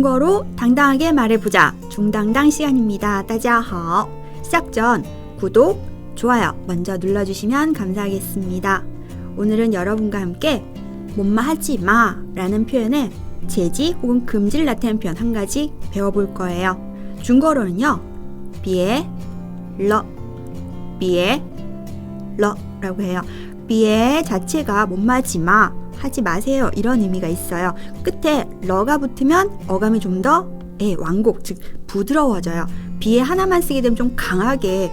중국어로 당당하게 말해보자. 중당당 시간입니다. 따자하오. 시작 전 구독, 좋아요 먼저 눌러주시면 감사하겠습니다. 오늘은 여러분과 함께 못마 하지 마 라는 표현의 제지 혹은 금지를 나타낸 표현 한 가지 배워볼 거예요. 중국어로는요, 비에 러, 비에 러라고 해요. 비에 자체가 못마지 마 하지 마세요 이런 의미가 있어요. 끝에 러가 붙으면 어감이 좀더 예, 완곡 즉 부드러워져요. 비에 하나만 쓰게 되면 좀 강하게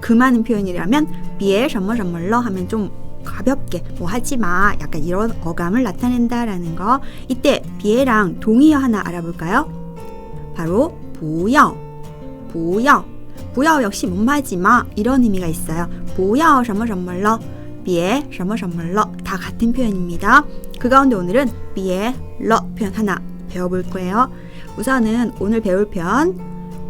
금하는 표현이라면 비에 셔머러 하면 좀 가볍게 뭐 하지 마 약간 이런 어감을 나타낸다라는 거 이때 비에랑 동의어 하나 알아볼까요? 바로 부여 부여 부여 역시 못하지 마 이런 의미가 있어요. 부여 셔머 셔머러 비에 셔머 셔머러 다 같은 표현입니다. 그 가운데 오늘은 비에 러 표현 하나 배워볼 거예요. 우선은 오늘 배울 표현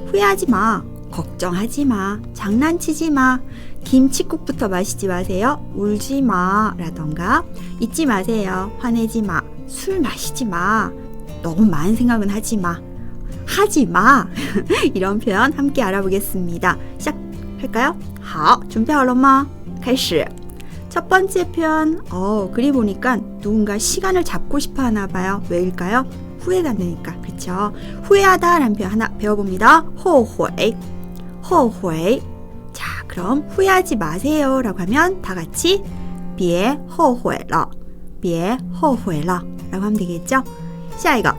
후회하지 마, 걱정하지 마, 장난치지 마, 김치국부터 마시지 마세요, 울지 마 라던가 잊지 마세요, 화내지 마, 술 마시지 마, 너무 많은 생각은 하지 마, 하지 마 이런 표현 함께 알아보겠습니다. 시작할까요? 好，准备好了吗？开始。 첫 번째 표현, 어, 그리 보니까 누군가 시간을 잡고 싶어 하나 봐요. 왜일까요? 후회가 안 되니까. 그쵸? 후회하다라는 표현 하나 배워봅니다. 호회, 호회. 자, 그럼 후회하지 마세요. 라고 하면 다 같이, 别后悔了,别后悔了. 라고 하면 되겠죠? 下一个,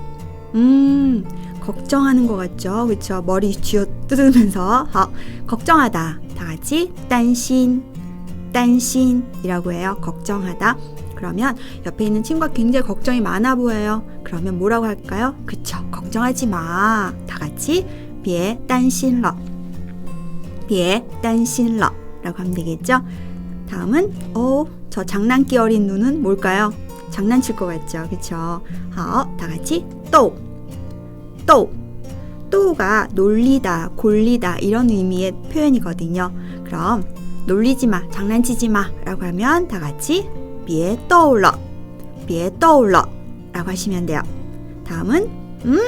음, 걱정하는 것 같죠? 그쵸? 머리 쥐어 뜯으면서. 好, 걱정하다. 다 같이, 担心, 担心이라고 해요. 걱정하다. 그러면 옆에 있는 친구가 굉장히 걱정이 많아 보여요. 그러면 뭐라고 할까요? 그쵸. 걱정하지 마. 다 같이 别担心了.别担心了. 라고 하면 되겠죠? 다음은 어, 저 장난기 어린 눈은 뭘까요? 장난칠 것 같죠? 그쵸? 好, 다 같이 또. 또. 또가 놀리다, 골리다 이런 의미의 표현이거든요. 그럼 놀리지 마, 장난치지 마 라고 하면 다 같이 别逗了,别逗了 라고 하시면 돼요. 다음은 음?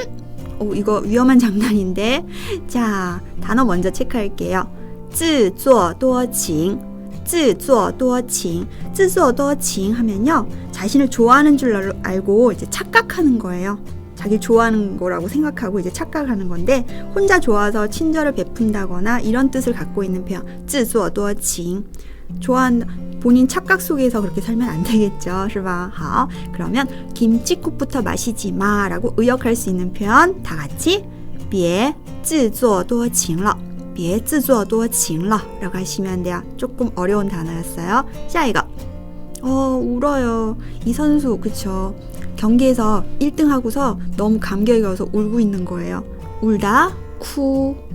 오, 이거 위험한 장난인데. 자, 단어 먼저 체크할게요. 自作多情,自作多情,自作多情 하면요. 자신을 좋아하는 줄 알고 이제 착각하는 거예요. 자기 좋아하는 거라고 생각하고 이제 착각하는 건데 혼자 좋아서 친절을 베푼다거나 이런 뜻을 갖고 있는 표현 自作多情 좋아한 본인 착각 속에서 그렇게 살면 안 되겠죠, 是吧? 好, 그러면 김치국부터 마시지 마라고 의역할 수 있는 표현 다 같이 别自作多情了,别自作多情了 라고 하시면 돼요. 조금 어려운 단어였어요. 下一个 어, 울어요. 이 선수, 그쵸. 경기에서 1등 하고서 너무 감격이어서 울고 있는 거예요. 울다 쿠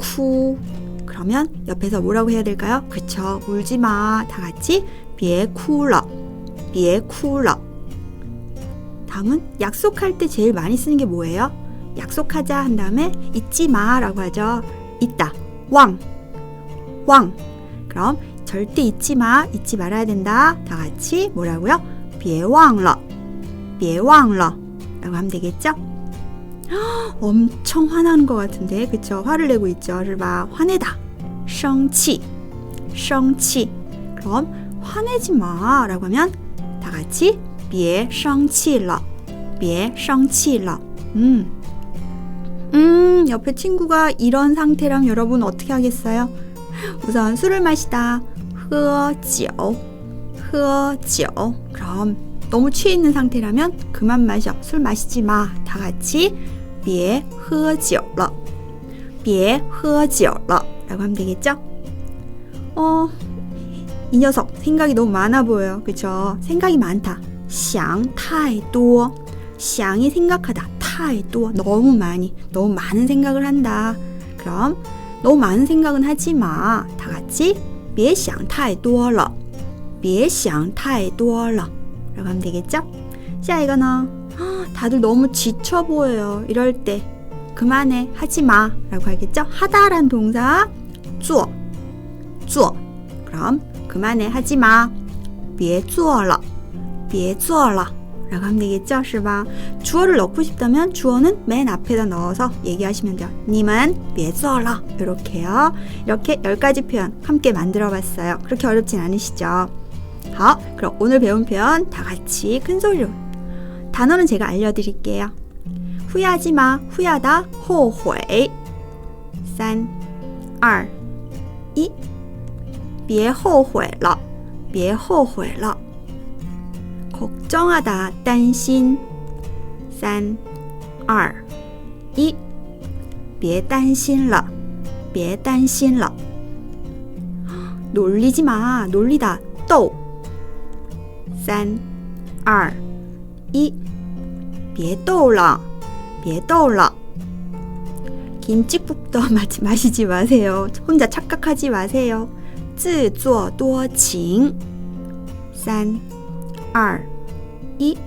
쿠 그러면 옆에서 뭐라고 해야 될까요? 그쵸 울지 마. 다 같이 비에 쿨러 비에 쿨러 다음은 약속할 때 제일 많이 쓰는 게 뭐예요? 약속하자 한 다음에 잊지 마라고 하죠. 있다. 왕. 왕. 그럼 절대 잊지 마. 잊지 말아야 된다. 다 같이 뭐라고요? 비에 왕러. 别忘了 라고 하면 되겠죠? 엄청 화나는 것 같은데 그쵸? 화를 내고 있죠. 是吧? 화내다. 生气.生气. 그럼 화내지 마 라고 하면 다 같이 别生气了.别生气了. 음. 음, 옆에 친구가 이런 상태라면 여러분 어떻게 하겠어요? 우선 술을 마시다. 喝酒.喝酒. 그럼 너무 취해 있는 상태라면 그만 마셔. 술 마시지 마. 다 같이 别喝酒了.别喝酒了. 라고 하면 되겠죠? 어, 이 녀석 생각이 너무 많아 보여요. 그쵸? 생각이 많다. 想太多. 想이 생각하다. 太多. 너무 많이. 너무 많은 생각을 한다. 그럼 너무 많은 생각은 하지 마. 다 같이 别想太多了.别想太多了. 라고 하면 되겠죠? 자, 이거는 다들 너무 지쳐 보여요. 이럴 때 그만해 하지 마 라고 하겠죠? 하다란 동사 做做 그럼 그만해 하지 마. 别做了,别做了 라고 하면 되겠죠? 是吧? 주어를 넣고 싶다면 주어는 맨 앞에다 넣어서 얘기하시면 돼요. 님은 别做了 이렇게요. 이렇게 10가지 표현 함께 만들어 봤어요. 그렇게 어렵진 않으시죠? 好, 그럼 오늘 배운 표현 다 같이 큰 소리로 단어는 제가 알려드릴게요. 후회하지 마, 후회하다, 后悔. 3, 2, 1. 别后悔了,别后悔了. 걱정하다, 担心. 3, 2, 1. 别担心了,别担心了. 놀리지 마, 놀리다, 逗. 3, 2, 1. 别逗了,别逗了. 김치국도 마지, 마시지 마세요. 혼자 착각하지 마세요. 自作多情. 3, 2, 1.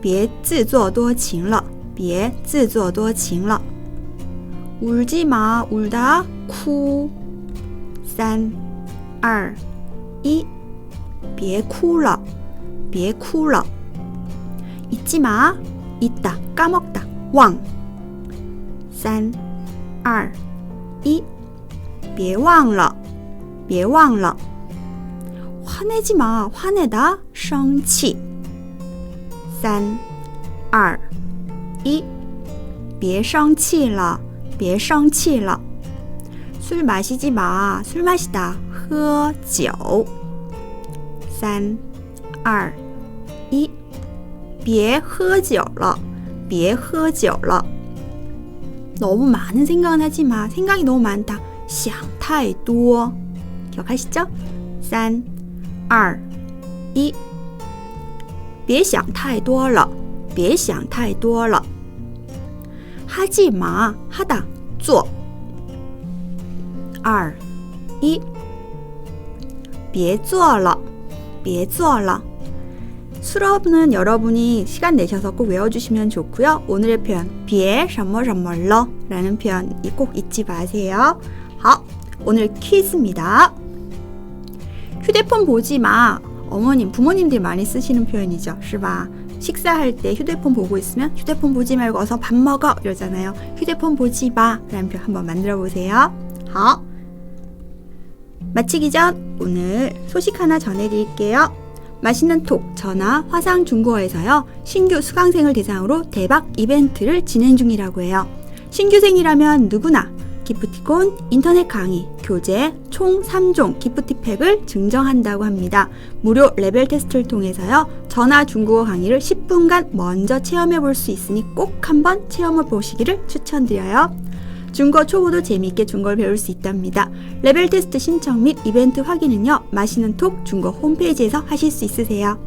别自作多情了,别自作多情了. 울지 마, 울다,哭. 3, 2, 1. 别哭了,别哭了. 잊지 마, 잊다, 까먹다, 왕. 三、二、一，别忘了，别忘了。 화내지 마, 화내다, 生气。三、二、一，别生气了，别生气了。 술 마시지 마, 술 마시다, 喝酒。 三、二、一，别喝酒了，别喝酒了。 너무 많은 생각은 하지 마. 생각이 너무 많다. 想太多. 기억하시죠? 3, 2, 1. 别想太多了.别想太多了. 하지 마. 하다. 做. 2, 1. 别做了. 别做了. 수업은 여러분이 시간 내셔서 꼭 외워주시면 좋고요. 오늘의 표현 비에 셔머셔머러 라는 표현 꼭 잊지 마세요. 好, 오늘 퀴즈입니다. 휴대폰 보지 마. 어머님, 부모님들이 많이 쓰시는 표현이죠. 是吧? 식사할 때 휴대폰 보고 있으면 휴대폰 보지 말고 어서 밥 먹어 이러잖아요. 휴대폰 보지 마 라는 표현 한번 만들어 보세요. 好. 마치기 전 오늘 소식 하나 전해드릴게요. 맛있는 톡 전화 화상 중고에서요 신규 수강생을 대상으로 대박 이벤트를 진행 중이라고 해요. 신규생이라면 누구나 기프티콘, 인터넷 강의, 교재 총 3종 기프티팩을 증정한다고 합니다. 무료 레벨 테스트를 통해서요 전화 중국어 강의를 10분간 먼저 체험해 볼 수 있으니 꼭 한번 체험해 보시기를 추천드려요. 중국어 초보도 재미있게 중국어를 배울 수 있답니다. 레벨 테스트 신청 및 이벤트 확인은요. 마시는 톡 중국어 홈페이지에서 하실 수 있으세요.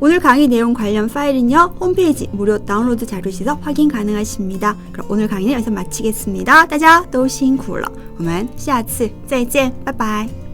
오늘 강의 내용 관련 파일은요. 홈페이지 무료 다운로드 자료실에서 확인 가능하십니다. 그럼 오늘 강의는 여기서 마치겠습니다. 大家都辛苦了.我们下次再见. 拜拜.